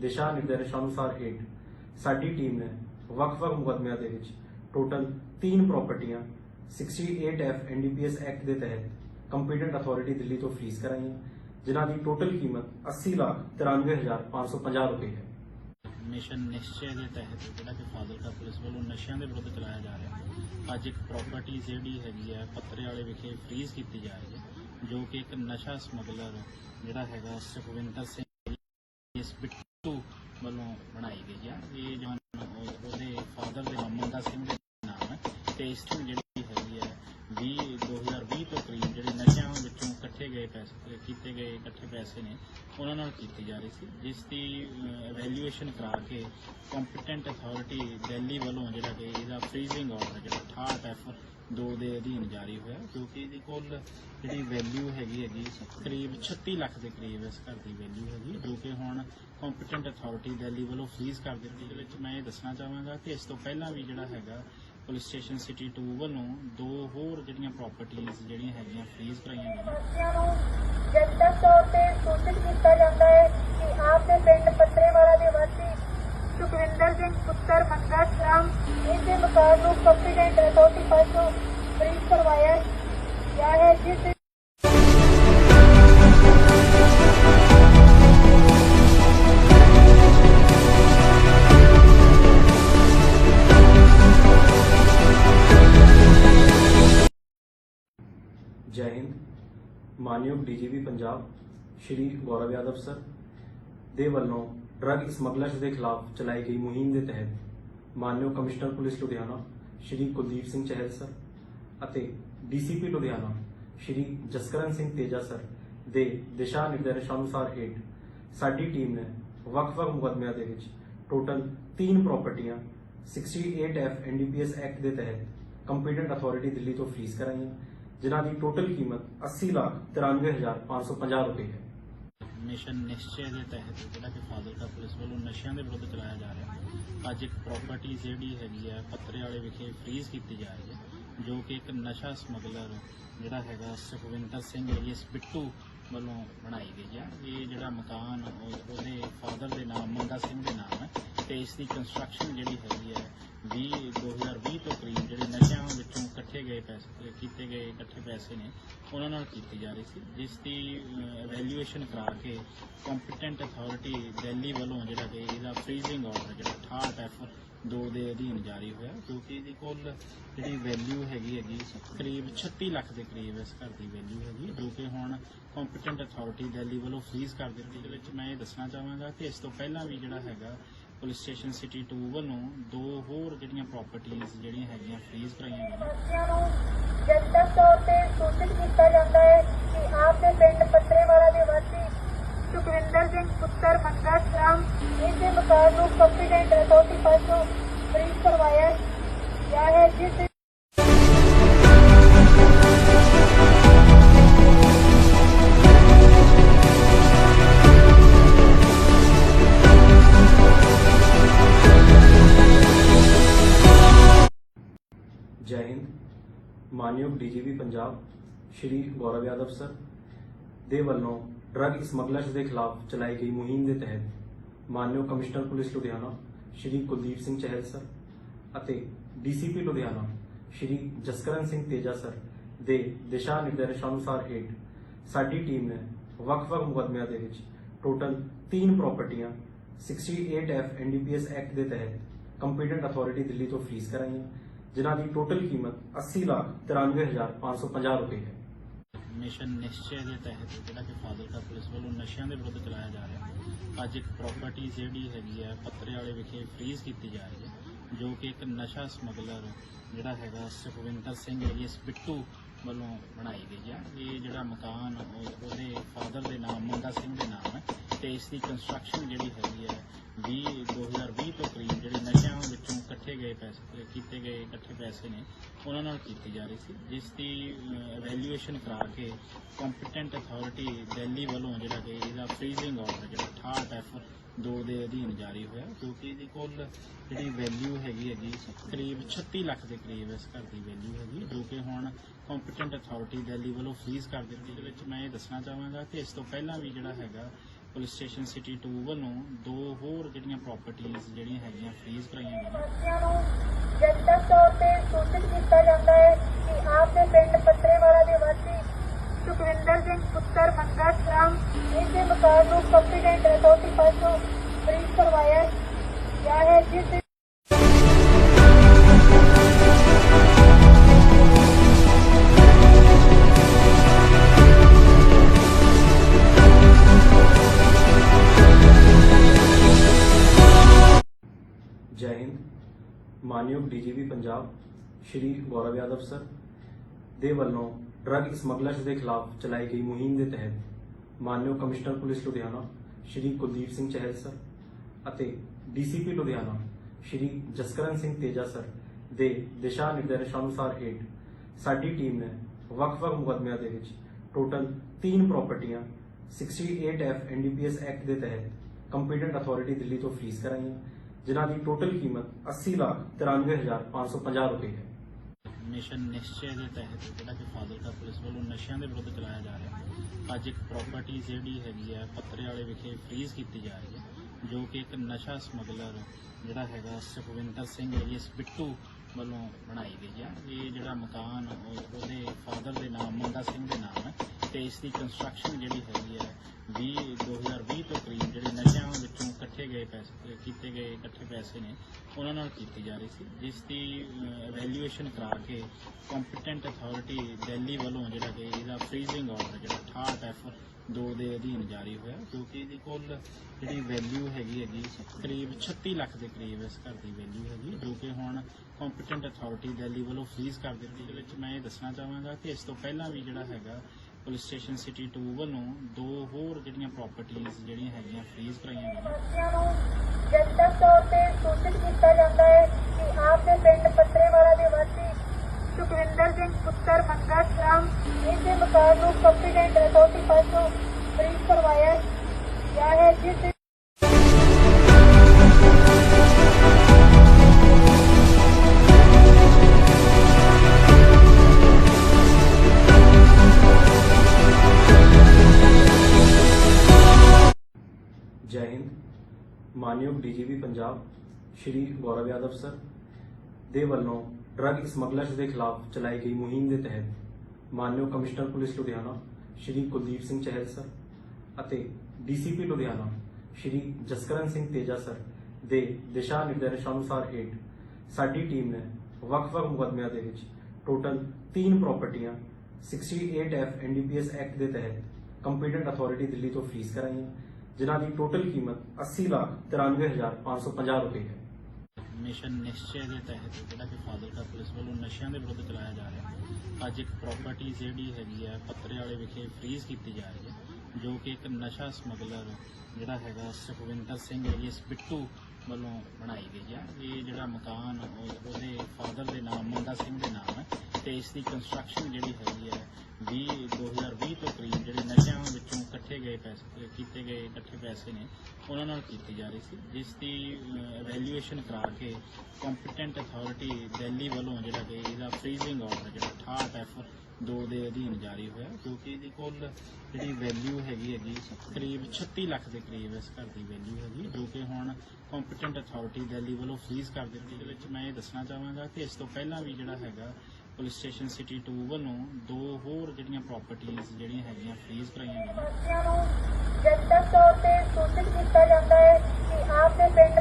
ਦਿਸ਼ਾ ਨਿਰਦੇਸ਼ਾਂ ਅਨੁਸਾਰ ਹੇਠ ਸਾਡੀ ਟੀਮ ਨੇ ਵੱਖ-ਵੱਖ ਮੁਕੱਦਮਿਆਂ ਦੇ ਵਿੱਚ ਟੋਟਲ 3 ਪ੍ਰਾਪਰਟੀਆਂ 68 ਐਫ ਐਨਡੀਪੀਐਸ ਐਕਟ ਦੇ ਤਹਿਤ ਕੰਪੀਟੈਂਟ ਅਥਾਰਟੀ ਦਿੱਲੀ ਤੋਂ ਫ੍ਰੀਜ਼ ਕਰਾਈਆਂ ਜਿਨ੍ਹਾਂ ਦੀ ਟੋਟਲ ਕੀਮਤ 80 ਲੱਖ 93550 ਰੁਪਏ ਹੈ ਮਿਸ਼ਨ ਨਿਸ਼ਚੈ ਦੇ ਤਹਿਤ ਜਿਹੜਾ ਕਿ ਫਾਜ਼ਿਲਕਾ ਪੁਲਿਸ ਵੱਲੋਂ ਨਸ਼ਿਆਂ ਦੇ ਵਿਰੁੱਧ ਚਲਾਇਆ ਜਾ ਰਿਹਾ ਹੈ ਅੱਜ ਇੱਕ ਪ੍ਰਾਪਰਟੀ ਜਿਹੜੀ ਹੈਗੀ ਹੈ ਪੱਤਰੇ ਵਾਲੇ ਵਿਖੇ ਫ੍ਰੀਜ਼ ਕੀਤੀ ਜਾ ਰਹੀ ਹੈ ਜੋ ਕਿ ਇੱਕ ਨਸ਼ਾ ਸਮਗਲਰ ਜਿਹੜਾ ਹੈਗਾ ਸੁਖਵਿੰਦਰ ਸਿੰਘ ਇਸ ਬਿੱਟੂ ਵੱਲੋਂ ਬਣਾਈ ਗਈ ਹੈ ਇਹ ਜੋ ਉਹ- ਉਹਦੇ ਫਾਦਰ ਦੇ ਨਾਮ ਮੰਦਾ ਸਿੰਘ ਦੇ ਨਾਮ ਹੈ ਤੇ ਜਿਹੜੀ ਹੈਗੀ ਹੈ 20 2020 ਤੋਂ ਕਰੀਬ ਜਿਹੜੇ ਨਸ਼ਿਆਂ ਵਿੱਚੋਂ ਇਕੱਠੇ ਗਏ ਪੈਸੇ ਕੀਤੇ ਗਏ ਇਕੱਠੇ ਪੈਸੇ ਨੇ, ਉਹਨਾਂ ਨਾਲ ਕੀਤੀ ਜਾ ਰਹੀ ਸੀ, ਜਿਸ ਦੀ ਐਵੈਲੂਏਸ਼ਨ ਕਰਾ ਕੇ ਕੰਪੀਟੈਂਟ ਅਥਾਰਟੀ ਦਿੱਲੀ ਵੱਲੋਂ ਜਿਹੜਾ ਕਿ ਇਹਦਾ ਫ੍ਰੀਜ਼ਿੰਗ ਆਰਡਰ ਜਿਹੜਾ 68 ਐਫ 2 ਦੇ ਅਧੀਨ ਜਾਰੀ ਹੋਇਆ, ਕਿਉਂਕਿ ਇਹਦੀ ਕੁੱਲ ਜਿਹੜੀ ਵੈਲਿਊ ਹੈਗੀ ਹੈਗੀ, ਕਰੀਬ 36 ਲੱਖ ਦੇ ਕਰੀਬ ਇਸ ਘਰ ਦੀ ਵੈਲਿਊ ਹੈਗੀ, ਜੋ ਕਿ ਹੁਣ ਕੰਪੀਟੈਂਟ ਅਥਾਰਟੀ ਦਿੱਲੀ ਵੱਲੋਂ ਫ੍ਰੀਜ਼ ਕਰ ਦਿੱਤੀ ਇਹਦੇ ਵਿੱਚ ਮੈਂ ਇਹ ਦੱਸਣਾ ਚਾਹਾਂਗਾ ਕਿ ਇਸ ਤੋਂ ਪਹਿਲਾਂ ਵੀ ਜਿਹੜਾ ਹੈਗਾ ਪੁਲਿਸ ਸਟੇਸ਼ਨ ਸਿਟੀ 2 ਵੱਲੋਂ ਦੋ ਹੋਰ ਜਿਹੜੀਆਂ ਪ੍ਰਾਪਰਟੀਆਂ ਜਿਹੜੀਆਂ ਹੈਗੀਆਂ ਫ੍ਰੀਜ਼ ਕਰਾਈਆਂ ਗਈਆਂ। ਬੱਚਿਆਂ ਨੂੰ ਜਨਤਕ ਤੌਰ ਤੇ ਸੂਚਿਤ ਕੀਤਾ ਜਾਂਦਾ ਹੈ ਕਿ ਆਪ ਦੇ ਜੈ ਹਿੰਦ। ਮਾਨਯੋਗ ਡੀਜੀਪੀ ਪੰਜਾਬ ਸ਼੍ਰੀ ਗੌਰਵ ਯਾਦਵ ਸਰ, ਦੇ ਵੱਲੋਂ ਡਰੱਗ ਸਮਗਲਰਸ ਦੇ ਖਿਲਾਫ ਚਲਾਈ ਗਈ ਮੁਹਿੰਮ ਦੇ ਤਹਿਤ ਮਾਨਯੋਗ commissioner police Ludhiana Shri Kuldeep Singh Chahal sir ਅਤੇ ਡੀਸੀਪੀ ਲੁਧਿਆਣਾ ਸ਼੍ਰੀ ਜਸਕਰਨ ਸਿੰਘ ਤੇਜਾ ਸਰ ਦੇ ਦਿਸ਼ਾ ਨਿਰਦੇਸ਼ਾਂ ਅਨੁਸਾਰ ਹੇਠ ਸਾਡੀ ਟੀਮ ਨੇ ਵੱਖ-ਵੱਖ ਮੁਕੱਦਮਿਆਂ ਦੇ ਵਿੱਚ ਟੋਟਲ 3 ਪ੍ਰਾਪਰਟੀਆਂ 68 ਐਫ ਐਨਡੀਪੀਐਸ ਐਕਟ ਦੇ ਤਹਿਤ ਕੰਪੀਟੈਂਟ ਅਥਾਰਟੀ ਦਿੱਲੀ ਤੋਂ ਫ੍ਰੀਜ਼ ਕਰਾਈਆਂ। ਜਿਨ੍ਹਾਂ ਦੀ ਟੋਟਲ ਕੀਮਤ 80 ਲੱਖ 93550 ਰੁਪਏ ਹੈ। ਮਿਸ਼ਨ ਨਿਸ਼ਚੈ ਦੇ ਤਹਿਤ ਜਿਹੜਾ ਕਿ ਫਾਜ਼ਿਲਕਾ ਪੁਲਿਸ ਵੱਲੋਂ ਨਸ਼ਿਆਂ ਦੇ ਵਿਰੁੱਧ ਚਲਾਇਆ ਜਾ ਰਿਹਾ ਹੈ, ਅੱਜ ਇੱਕ ਪ੍ਰਾਪਰਟੀ ਜਿਹੜੀ ਹੈਗੀ ਹੈ, ਪੱਤਰੇ ਵਾਲੇ ਵਿਖੇ ਫ੍ਰੀਜ਼ ਕੀਤੀ ਜਾ ਰਹੀ ਹੈ, ਜੋ ਕਿ ਇੱਕ ਨਸ਼ਾ ਸਮਗਲਰ ਜਿਹੜਾ ਹੈਗਾ ਸੁਖਵਿੰਦਰ ਸਿੰਘ ਇਸ ਬਿੱਟੂ ਵੱਲੋਂ ਬਣਾਈ ਗਈ ਹੈ। ਇਹ ਜਿਹੜਾ ਮਕਾਨ ਉਹਦੇ ਫਾਦਰ ਦੇ ਨਾਮ ਮੰਗਾ ਸਿੰਘ ਦੇ ਨਾਮ ਹੈ, ਤੇ ਇਸ ਦੀ ਕੰਸਟਰਕਸ਼ਨ ਜਿਹੜੀ ਹੈਗੀ ਹੈ 20 2020 ਤੋਂ ਕਰੀਬ ਜਿਹੜੇ ਨਸ਼ਿਆਂ ਵਿੱਚੋਂ ਇਕੱਠੇ ਗਏ ਪੈਸੇ ਕੀਤੇ ਗਏ ਇਕੱਠੇ ਪੈਸੇ ਨੇ, ਉਹਨਾਂ ਨਾਲ ਕੀਤੀ ਜਾ ਰਹੀ ਸੀ। ਜਿਸ ਦੀ ਵੈਲਿਊਏਸ਼ਨ ਕਰਾ ਕੇ ਕੰਪੀਟੈਂਟ ਅਥਾਰਟੀ ਦਿੱਲੀ ਵੱਲੋਂ ਜਿਹੜਾ ਕਿ ਇਹਦਾ ਫ੍ਰੀਜ਼ਿੰਗ ਆਰਡਰ ਜਿਹੜਾ 68 ਐਫ ਦੋ ਦੇ ਅਧੀਨ ਜਾਰੀ ਹੋਇਆ ਕਿਉਂਕਿ ਇਹਦੀ ਕੁੱਲ ਜਿਹੜੀ ਵੈਲਿਊ ਹੈਗੀ ਹੈਗੀ ਕਰੀਬ 36 ਲੱਖ ਦੇ ਕਰੀਬ ਇਸ ਘਰ ਦੀ ਵੈਲਿਊ ਹੈਗੀ ਜੋ ਕਿ ਹੁਣ ਕੰਪੀਟੈਂਟ ਅਥਾਰਟੀ ਦਿੱਲੀ ਵੱਲੋਂ ਫ੍ਰੀਜ਼ ਕਰ ਦਿੱਤੀ। ਇਹਦੇ ਵਿੱਚ ਮੈਂ ਇਹ ਦੱਸਣਾ ਚਾਹਾਂਗਾ ਕਿ ਇਸ ਤੋਂ ਪਹਿਲਾਂ ਵੀ ਜਿਹੜਾ ਹੈਗਾ ਪੁਲਿਸ ਸਟੇਸ਼ਨ ਸਿਟੀ 2 ਵੱਲੋਂ ਦੋ ਹੋਰ ਜਿਹੜੀਆਂ ਪ੍ਰਾਪਰਟੀਆਂ ਜਿਹੜੀਆਂ ਹੈਗੀਆਂ ਫ੍ਰੀਜ਼ ਕਰਾਈਆਂ ਗਈਆਂ। ਬੱਚਿਆਂ ਨੂੰ ਜਨਤਕ ਤੌਰ ਤੇ ਸੂਚਿਤ ਕੀਤਾ ਜਾਂਦਾ ਹੈ ਕਿ ਆਪ ਦੇ ਪਿੰਡ ਪੱਤਰੇਵਾਲਾ ਦੇ ਵਾਸੀ ਸੁਖਵਿੰਦਰ ਸਿੰਘ ਪੁੱਤਰ ਮੰਗਤ ਰਾਮ ਇਸ ਦੇ ਮਕਾਨ ਨੂੰ ਕੰਪੀਟੈਂਟ ਅਥਾਰਟੀ ਪਾਸੋਂ ਫ੍ਰੀਜ਼ ਕਰਵਾਇਆ ਗਿਆ ਹੈ, ਜਿਸ ਮਾਨਯੋਗ ਡੀਜੀਪੀ ਪੰਜਾਬ ਸ਼੍ਰੀ ਗੌਰਵ ਯਾਦਵ ਸਰ ਦੇ ਵੱਲੋਂ ਡਰੱਗ ਸਮਗਲਰਸ ਦੇ ਖਿਲਾਫ ਚਲਾਈ ਗਈ ਮੁਹਿੰਮ ਦੇ ਤਹਿਤ ਮਾਨਯੋਗ commissioner police Ludhiana Shri Kuldeep Singh Chahal sir ਅਤੇ ਡੀਸੀਪੀ ਲੁਧਿਆਣਾ ਸ਼੍ਰੀ ਜਸਕਰਨ ਸਿੰਘ ਤੇਜਾ ਸਰ ਦੇ ਦਿਸ਼ਾ ਨਿਰਦੇਸ਼ਾਂ ਅਨੁਸਾਰ ਹੇਠ ਸਾਡੀ ਟੀਮ ਨੇ ਵੱਖ-ਵੱਖ ਮੁਕੱਦਮਿਆਂ ਦੇ ਵਿੱਚ ਟੋਟਲ 3 ਪ੍ਰਾਪਰਟੀਆਂ 68 ਐਫ ਐਨਡੀਪੀਐਸ ਐਕਟ ਦੇ ਤਹਿਤ ਕੰਪੀਟੈਂਟ ਅਥਾਰਟੀ ਦਿੱਲੀ ਤੋਂ ਫ੍ਰੀਜ਼ ਕਰਾਈਆਂ। ਜਿਨ੍ਹਾਂ ਦੀ ਟੋਟਲ ਕੀਮਤ 80 ਲੱਖ 93550 ਰੁਪਏ ਹੈ। ਮਿਸ਼ਨ ਨਿਸ਼ਚੈ ਦੇ ਤਹਿਤ ਜਿਹੜਾ ਕਿ ਫਾਜ਼ਿਲਕਾ ਪੁਲਿਸ ਵੱਲੋਂ ਨਸ਼ਿਆਂ ਦੇ ਵਿਰੁੱਧ ਚਲਾਇਆ ਜਾ ਰਿਹਾ ਹੈ। ਅੱਜ ਇੱਕ ਪ੍ਰਾਪਰਟੀ ਜਿਹੜੀ ਹੈਗੀ ਹੈ, ਪੱਤਰੇ ਵਾਲੇ ਵਿਖੇ ਫ੍ਰੀਜ਼ ਕੀਤੀ ਜਾ ਰਹੀ ਹੈ, ਜੋ ਕਿ ਇੱਕ ਨਸ਼ਾ ਸਮਗਲਰ ਜਿਹੜਾ ਹੈਗਾ ਸੁਖਵਿੰਦਰ ਸਿੰਘ ਇਸ ਬਿੱਟੂ ਵੱਲੋਂ ਬਣਾਈ ਗਈ ਹੈ। ਇਹ ਜਿਹੜਾ ਮਕਾਨ ਉਹਦੇ ਫਾਦਰ ਦੇ ਨਾਮ ਮੰਦਾ ਸਿੰਘ ਦੇ ਨਾਮ ਹੈ ਤੇ ਇਸ ਦੀ ਕੰਸਟਰਕਸ਼ਨ ਜਿਹੜੀ ਹੈਗੀ ਹੈ 20 2020 ਤੋਂ ਕਰੀਬ ਜਿਹੜੀ ਨਸ਼ਿਆਂ ਗਏ ਪੈਸੇ ਕੀਤੇ ਗਏ ਇਕੱਠੇ ਪੈਸੇ ਨੇ, ਉਹਨਾਂ ਨਾਲ ਕੀਤੀ ਜਾ ਰਹੀ ਸੀ, ਜਿਸ ਦੀ ਐਵੈਲੂਏਸ਼ਨ ਕਰਾ ਕੇ ਕੰਪੀਟੈਂਟ ਅਥਾਰਟੀ ਦਿੱਲੀ ਵੱਲੋਂ ਜਿਹੜਾ ਕਿ ਇਹਦਾ ਫ੍ਰੀਜ਼ਿੰਗ ਆਰਡਰ ਜਿਹੜਾ 68 ਐਫ 2 ਦੇ ਅਧੀਨ ਜਾਰੀ ਹੋਇਆ, ਕਿਉਂਕਿ ਇਹਦੀ ਕੁੱਲ ਜਿਹੜੀ ਵੈਲਿਊ ਹੈਗੀ ਹੈਗੀ ਕਰੀਬ 36 ਲੱਖ ਦੇ ਕਰੀਬ ਇਸ ਘਰ ਦੀ ਵੈਲਿਊ ਹੈਗੀ ਜੋ ਕਿ ਹੁਣ ਕੰਪੀਟੈਂਟ ਅਥਾਰਟੀ ਦਿੱਲੀ ਵੱਲੋਂ ਫ੍ਰੀਜ਼ ਕਰ ਦਿੱਤੀ। ਇਹਦੇ ਵਿੱਚ ਮੈਂ ਇਹ ਦੱਸਣਾ ਚਾਹਾਂਗਾ ਕਿ ਇਸ ਤੋਂ ਪਹਿਲਾਂ ਵੀ ਜਿਹੜਾ ਹੈਗਾ ਪੁਲਿਸ ਸਟੇਸ਼ਨ ਸਿਟੀ 2 ਵੱਲੋਂ ਦੋ ਹੋਰ ਜਿਹੜੀਆਂ ਪ੍ਰਾਪਰਟੀਆਂ ਜਿਹੜੀਆਂ ਹੈਗੀਆਂ ਫ੍ਰੀਜ਼ ਕਰਾਈਆਂ ਗਈਆਂ। ਨੂੰ ਜਨਤਕ ਤੌਰ ਤੇ ਸੂਚਿਤ ਕੀਤਾ ਜਾਂਦਾ ਹੈ ਕਿ ਆਪ ਦੇ ਪਿੰਡ ਪੱਤਰੇਵਾਲਾ ਦੇ ਵਾਸੀ ਸੁਖਵਿੰਦਰ ਸਿੰਘ ਪੁੱਤਰ ਮੰਗਾ ਰਾਮ ਇਸ ਦੇ ਮਕਾਨ ਨੂੰ ਕੰਪੀਟੈਂਟ ਅਥਾਰਟੀ ਪਾਸੋਂ ਫ੍ਰੀਜ਼ ਕਰਵਾਇਆ ਗਿਆ ਹੈ, ਜਿਸ ਦੇ ਮਾਨਯੋਗ ਡੀਜੀਪੀ ਪੰਜਾਬ, ਸ਼੍ਰੀ ਗੌਰਵ ਯਾਦਵ ਸਰ, ਦੇ ਵੱਲੋਂ ਡਰੱਗ ਸਮਗਲਰਸ ਦੇ ਖਿਲਾਫ ਚਲਾਈ ਗਈ ਮੁਹਿੰਮ ਦੇ ਤਹਿਤ ਮਾਨਯੋਗ commissioner police Ludhiana, Shri Kuldeep Singh Chahal sir ਅਤੇ ਡੀਸੀਪੀ ਲੁਧਿਆਣਾ, ਸ਼੍ਰੀ ਜਸਕਰਨ ਸਿੰਘ ਤੇਜਾ ਸਰ ਦੇ ਦਿਸ਼ਾ ਨਿਰਦੇਸ਼ਾਂ ਅਨੁਸਾਰ ਹੇਠ ਸਾਡੀ ਟੀਮ ਨੇ ਵੱਖ-ਵੱਖ ਮੁਕੱਦਮਿਆਂ ਦੇ ਵਿੱਚ ਟੋਟਲ 3 ਪ੍ਰਾਪਰਟੀਆਂ 68 ਐਫ ਐਨਡੀਪੀਐਸ ਐਕਟ ਦੇ ਤਹਿਤ ਕੰਪੀਟੈਂਟ ਅਥਾਰਟੀ ਦਿੱਲੀ ਤੋਂ ਫ੍ਰੀਜ਼ ਕਰਾਈਆਂ। ਜਿਨ੍ਹਾਂ ਦੀ ਟੋਟਲ ਕੀਮਤ 80 ਲੱਖ 93550 ਰੁਪਏ ਹੈ। ਮਿਸ਼ਨ ਨਿਸ਼ਚੈ ਦੇ ਤਹਿਤ ਜਿਹੜਾ ਕਿ ਫਾਜ਼ਿਲਕਾ ਪੁਲਿਸ ਵੱਲੋਂ ਨਸ਼ਿਆਂ ਦੇ ਵਿਰੁੱਧ ਚਲਾਇਆ ਜਾ ਰਿਹਾ ਹੈ, ਅੱਜ ਇੱਕ ਪ੍ਰਾਪਰਟੀ ਜਿਹੜੀ ਹੈਗੀ ਹੈ, ਪੱਤਰੇ ਵਾਲੇ ਵਿਖੇ ਫ੍ਰੀਜ਼ ਕੀਤੀ ਜਾ ਰਹੀ ਹੈ, ਜੋ ਕਿ ਇੱਕ ਨਸ਼ਾ ਸਮਗਲਰ ਜਿਹੜਾ ਹੈਗਾ ਸੁਖਵਿੰਦਰ ਸਿੰਘ ਏਲੀਅਸ ਬਿੱਟੂ ਵੱਲੋਂ ਬਣਾਈ ਗਈ ਹੈ। ਇਹ ਜਿਹੜਾ ਮਕਾਨ, ਉਹ- ਉਹਦੇ ਫਾਦਰ ਦੇ ਨਾਮ, ਮੁੰਡਾ ਸਿੰਘ ਦੇ ਨਾਮ ਹੈ। ਤੇ ਇਸ ਦੀ ਕੰਸਟਰਕਸ਼ਨ ਜਿਹੜੀ ਹੈਗੀ ਹੈ 20 2020 ਤੋਂ ਕਰੀਬ ਜਿਹੜੇ ਨਸ਼ਿਆਂ ਵਿੱਚੋਂ ਇਕੱਠੇ ਗਏ ਪੈਸੇ ਕੀਤੇ ਗਏ ਇਕੱਠੇ ਪੈਸੇ ਨੇ, ਉਹਨਾਂ ਨਾਲ ਕੀਤੀ ਜਾ ਰਹੀ ਸੀ। ਜਿਸ ਦੀ ਵੈਲਿਊਏਸ਼ਨ ਕਰਾ ਕੇ ਕੰਪੀਟੈਂਟ ਅਥਾਰਟੀ ਦਿੱਲੀ ਵੱਲੋਂ ਜਿਹੜਾ ਕਿ ਇਹਦਾ ਫ੍ਰੀਜ਼ਿੰਗ ਆਰਡਰ ਜਿਹੜਾ 68 ਐਫ 2 ਦੇ ਅਧੀਨ ਜਾਰੀ ਹੋਇਆ, ਕਿਉਂਕਿ ਇਹਦੀ ਕੁੱਲ ਜਿਹੜੀ ਵੈਲਿਊ ਹੈਗੀ ਹੈਗੀ, ਕਰੀਬ 36 ਲੱਖ ਦੇ ਕਰੀਬ ਇਸ ਘਰ ਦੀ ਵੈਲਿਊ ਹੈਗੀ, ਜੋ ਕਿ ਹੁਣ ਕੰਪੀਟੈਂਟ ਅਥਾਰਟੀ ਦਿੱਲੀ ਵੱਲੋਂ ਫ੍ਰੀਜ਼ ਕਰ ਦਿੱਤੀ। ਇਹਦੇ ਵਿੱਚ ਮੈਂ ਇਹ ਦੱਸਣਾ ਚਾਹਾਂਗਾ ਕਿ ਇਸ ਤੋਂ ਪਹਿਲਾਂ ਵੀ ਜਿਹੜਾ ਹੈਗਾ ਪੁਲਿਸ ਸਟੇਸ਼ਨ ਸਿਟੀ 2 ਵੱਲੋਂ ਦੋ ਹੋਰ ਜਿਹੜੀਆਂ ਪ੍ਰਾਪਰਟੀਆਂ ਜਿਹੜੀਆਂ ਹੈਗੀਆਂ ਫ੍ਰੀਜ਼ ਕਰਾਈਆਂ ਗਈਆਂ। ਨੂੰ ਜਨਤਕ ਤੌਰ ਤੇ ਸੂਚਿਤ ਕੀਤਾ ਜਾਂਦਾ ਹੈ ਕਿ ਆਪ ਦੇ ਪਿੰਡ ਪੱਤਰੇਵਾਲਾ ਦੇ ਵਾਸੀ ਸੁਖਵਿੰਦਰ ਸਿੰਘ ਪੁੱਤਰ ਮੰਗਾ ਰਾਮ ਇਸ ਦੇ ਮਕਾਨ ਨੂੰ ਕੰਪੀਟੈਂਟ ਅਥਾਰਟੀ ਪਾਸੋਂ ਫ੍ਰੀਜ਼ ਕਰਵਾਇਆ ਗਿਆ ਹੈ, ਜਿਸ ਜੈ ਹਿੰਦ। ਮਾਨਯੋਗ ਡੀਜੀਪੀ ਪੰਜਾਬ ਸ਼੍ਰੀ ਗੌਰਵ ਯਾਦਵ ਸਰ ਦੇ ਵੱਲੋਂ ਡਰੱਗ ਸਮਗਲਰਸ ਦੇ ਖਿਲਾਫ ਚਲਾਈ ਗਈ ਮੁਹਿੰਮ ਦੇ ਤਹਿਤ ਮਾਨਯੋਗ commissioner police Ludhiana Shri Kuldeep Singh Chahal sir ਅਤੇ ਡੀਸੀਪੀ ਲੁਧਿਆਣਾ ਸ਼੍ਰੀ ਜਸਕਰਨ ਸਿੰਘ ਤੇਜਾ ਸਰ ਦੇ ਦਿਸ਼ਾ ਨਿਰਦੇਸ਼ਾਂ ਅਨੁਸਾਰ ਹੇਠ ਸਾਡੀ ਟੀਮ ਨੇ ਵੱਖ-ਵੱਖ ਮੁਕੱਦਮਿਆਂ ਦੇ ਵਿੱਚ ਟੋਟਲ 3 ਪ੍ਰਾਪਰਟੀਆਂ 68 ਐਫ ਐਨਡੀਪੀਐਸ ਐਕਟ ਦੇ ਤਹਿਤ ਕੰਪੀਟੈਂਟ ਅਥਾਰਟੀ ਦਿੱਲੀ ਤੋਂ ਫ੍ਰੀਜ਼ ਕਰਾਈਆਂ। ਜਿਨ੍ਹਾਂ ਦੀ ਟੋਟਲ ਕੀਮਤ 80 ਲੱਖ 93550 ਰੁਪਏ ਹੈ। ਮਿਸ਼ਨ ਨਿਸ਼ਚੈ ਦੇ ਤਹਿਤ ਜਿਹੜਾ ਕਿ ਫਾਜ਼ਿਲਕਾ ਪੁਲਿਸ ਵੱਲੋਂ ਨਸ਼ਿਆਂ ਦੇ ਵਿਰੁੱਧ ਚਲਾਇਆ ਜਾ ਰਿਹਾ ਹੈ, ਅੱਜ ਇੱਕ ਪ੍ਰਾਪਰਟੀ ਜਿਹੜੀ ਹੈਗੀ ਹੈ ਪੱਤਰੇ ਵਾਲੇ ਵਿਖੇ ਫ੍ਰੀਜ਼ ਕੀਤੀ ਜਾ ਰਹੀ ਹੈ, ਜੋ ਕਿ ਇੱਕ ਨਸ਼ਾ ਸਮਗਲਰ ਜਿਹੜਾ ਹੈਗਾ, ਸੁਖਵਿੰਦਰ ਸਿੰਘ ਏਲੀਅਸ ਬਿੱਟੂ ਵੱਲੋਂ ਬਣਾਈ ਗਈ ਹੈ ਇਹ ਜਿਹੜਾ ਮਕਾਨ ਉਹਦੇ ਫਾਦਰ ਦੇ ਨਾਮ, ਮੁੰਡਾ ਸਿੰਘ ਦੇ ਨਾਮ ਹੈ, ਤੇ ਇਸ ਦੀ ਕੰਸਟਰਕਸ਼ਨ ਜਿਹੜੀ ਹੈਗੀ ਹੈ 20 ਗਏ ਪੈਸੇ ਕੀਤੇ ਗਏ ਇਕੱਠੇ ਪੈਸੇ ਨੇ, ਉਹਨਾਂ ਨਾਲ ਕੀਤੀ ਜਾ ਰਹੀ ਸੀ, ਜਿਸ ਦੀ ਵੈਲਿਊਏਸ਼ਨ ਕਰਾ ਕੇ ਕੰਪੀਟੈਂਟ ਅਥਾਰਟੀ ਦਿੱਲੀ ਵੱਲੋਂ ਜਿਹੜਾ ਕਿ ਇਹਦਾ ਫ੍ਰੀਜ਼ਿੰਗ ਆਰਡਰ ਜਿਹੜਾ 68 ਐਫ 2 ਦੇ ਅਧੀਨ ਜਾਰੀ ਹੋਇਆ, ਕਿਉਂਕਿ ਇਹਦੀ ਕੁੱਲ ਜਿਹੜੀ ਵੈਲਿਊ ਹੈਗੀ ਹੈਗੀ, ਕਰੀਬ 36 ਲੱਖ ਦੇ ਕਰੀਬ ਇਸ ਘਰ ਦੀ ਵੈਲਿਊ ਹੈਗੀ, ਜੋ ਕਿ ਹੁਣ ਕੰਪੀਟੈਂਟ ਅਥਾਰਟੀ ਦਿੱਲੀ ਵੱਲੋਂ ਫ੍ਰੀਜ਼ ਕਰ ਦਿੱਤੀ। ਇਹਦੇ ਵਿੱਚ ਮੈਂ ਇਹ ਦੱਸਣਾ ਚਾਹਾਂਗਾ ਕਿ ਇਸ ਤੋਂ ਪਹਿਲਾਂ ਵੀ ਜਿਹੜਾ ਹੈਗਾ ਪੁਲਿਸ ਸਟੇਸ਼ਨ ਸਿਟੀ 2 ਵੱਲੋਂ ਦੋ ਹੋਰ ਜਿਹੜੀਆਂ ਪ੍ਰਾਪਰਟੀਆਂ ਜਿਹੜੀਆਂ ਹੈਗੀਆਂ ਫ੍ਰੀਜ਼ ਕਰਾਈਆਂ ਗਈਆਂ। ਬੱਚਿਆਂ ਨੂੰ ਸੂਚਿਤ ਕੀਤਾ ਜਾਂਦਾ ਹੈ ਕਿ ਆਪ ਦੇ ਪਿੰਡ